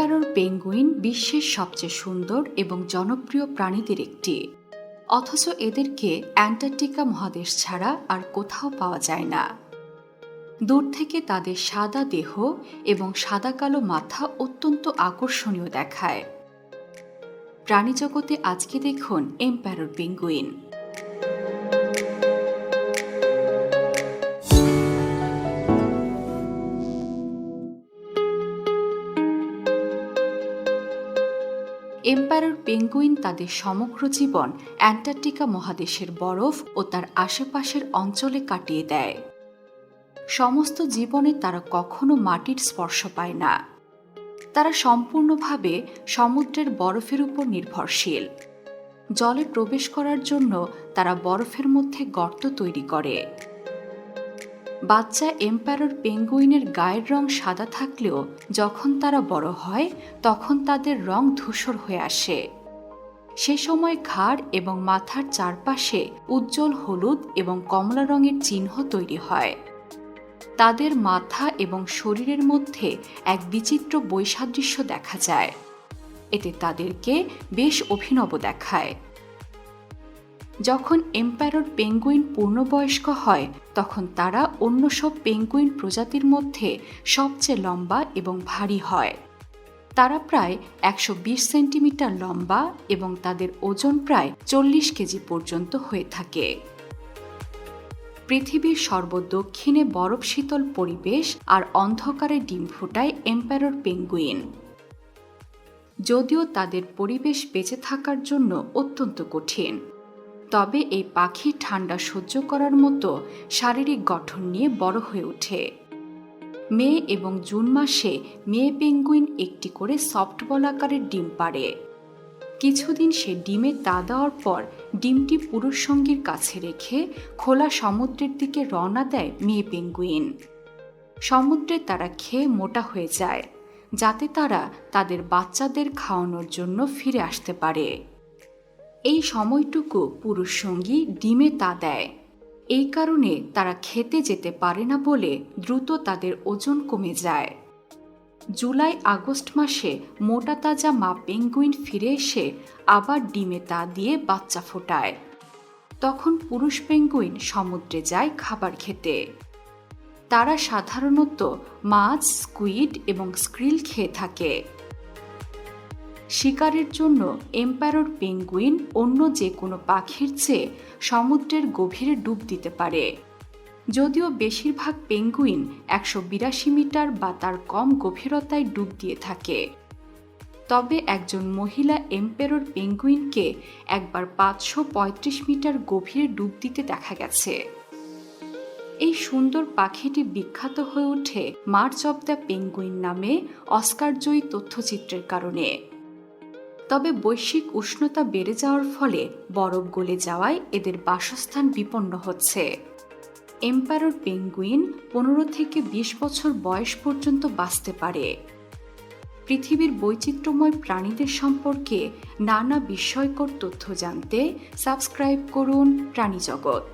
Empire penguin বিশ্বের সবচেয়ে সুন্দর এবং জনপ্রিয় প্রাণীদের একটি। অথচ এদেরকে অ্যান্টার্কটিকা মহাদেশ ছাড়া আর কোথাও পাওয়া যায় না। দূর থেকে তাদের সাদা দেহ এবং সাদা কালো মাথা অত্যন্ত আকর্ষণীয় দেখায়। প্রাণীজগতে আজকে দেখুন এম্পায়ার পেঙ্গুইন। এম্পায়ার পেঙ্গুইন তাদের সমগ্র জীবন অ্যান্টার্কটিকা মহাদেশের বরফ ও তার আশেপাশের অঞ্চলে কাটিয়ে দেয়। সমস্ত জীবনে তারা কখনো মাটির স্পর্শ পায় না। তারা সম্পূর্ণভাবে সমুদ্রের বরফের উপর নির্ভরশীল। জলে প্রবেশ করার জন্য তারা বরফের মধ্যে গর্ত তৈরি করে। বাচ্চা এম্পায়ার পেঙ্গুইনের গায়ের রং সাদা থাকলেও যখন তারা বড় হয়, তখন তাদের রং ধূসর হয়ে আসে। সে সময় ঘাড় এবং মাথার চারপাশে উজ্জ্বল হলুদ এবং কমলা রঙের চিহ্ন তৈরি হয়। তাদের মাথা এবং শরীরের মধ্যে এক বিচিত্র বৈসাদৃশ্য দেখা যায়। এতে তাদেরকে বেশ অভিনব দেখায়। যখন এম্পায়ার পেঙ্গুইন পূর্ণবয়স্ক হয়, তখন তারা অন্য সব পেঙ্গুইন প্রজাতির মধ্যে সবচেয়ে লম্বা এবং ভারী হয়। তারা প্রায় একশো বিশ সেন্টিমিটার লম্বা এবং তাদের ওজন প্রায় চল্লিশ কেজি পর্যন্ত হয়ে থাকে। পৃথিবীর সর্বদক্ষিণে বরফ শীতল পরিবেশ আর অন্ধকারে ডিম ফোটায় এম্পায়ার পেঙ্গুইন। যদিও তাদের পরিবেশ বেঁচে থাকার জন্য অত্যন্ত কঠিন। তবে এই পাখি ঠান্ডা সহ্য করার মতো শারীরিক গঠন নিয়ে বড় হয়ে ওঠে। মে এবং জুন মাসে মেয়ে পেঙ্গুইন একটি করে সফটবল আকারের ডিম পাড়ে। কিছুদিন সে ডিমে তা দেওয়ার পর ডিমটি পুরুষ সঙ্গীর কাছে রেখে খোলা সমুদ্রের দিকে রওনা দেয় মেয়ে পেঙ্গুইন। সমুদ্রে তারা খেয়ে মোটা হয়ে যায়, যাতে তারা তাদের বাচ্চাদের খাওয়ানোর জন্য ফিরে আসতে পারে। এই সময়টুকু পুরুষ সঙ্গী ডিমে তা দেয়। এই কারণে তারা খেতে যেতে পারে না বলে দ্রুত তাদের ওজন কমে যায়। জুলাই আগস্ট মাসে মোটা তাজা মা পেঙ্গুইন ফিরে এসে আবার ডিমে তা দিয়ে বাচ্চা ফোটায়। তখন পুরুষ পেঙ্গুইন সমুদ্রে যায় খাবার খেতে। তারা সাধারণত মাছ, স্কুইড এবং স্ক্রিল খেয়ে থাকে। শিকারের জন্য এম্পায়ার পেঙ্গুইন অন্য যে কোনো পাখির চেয়ে সমুদ্রের গভীরে ডুব দিতে পারে। যদিও বেশিরভাগ পেঙ্গুইন একশো বিরাশি মিটার বা তার কম গভীরতায় ডুব দিয়ে থাকে। তবে একজন মহিলা এম্পেরর পেঙ্গুইনকে একবার পাঁচশো পঁয়ত্রিশ মিটার গভীরে ডুব দিতে দেখা গেছে। এই সুন্দর পাখিটি বিখ্যাত হয়ে ওঠে মার্চ অব দ্য পেঙ্গুইন নামে অস্কারজয়ী তথ্যচিত্রের কারণে। তবে বৈশ্বিক উষ্ণতা বেড়ে যাওয়ার ফলে বরফ গলে যাওয়ায় এদের বাসস্থান বিপন্ন হচ্ছে। এম্পায়ার পেঙ্গুইন পনেরো থেকে ২০ বছর বয়স পর্যন্ত বাঁচতে পারে। পৃথিবীর বৈচিত্র্যময় প্রাণীদের সম্পর্কে নানা বিস্ময়কর তথ্য জানতে সাবস্ক্রাইব করুন প্রাণী জগৎ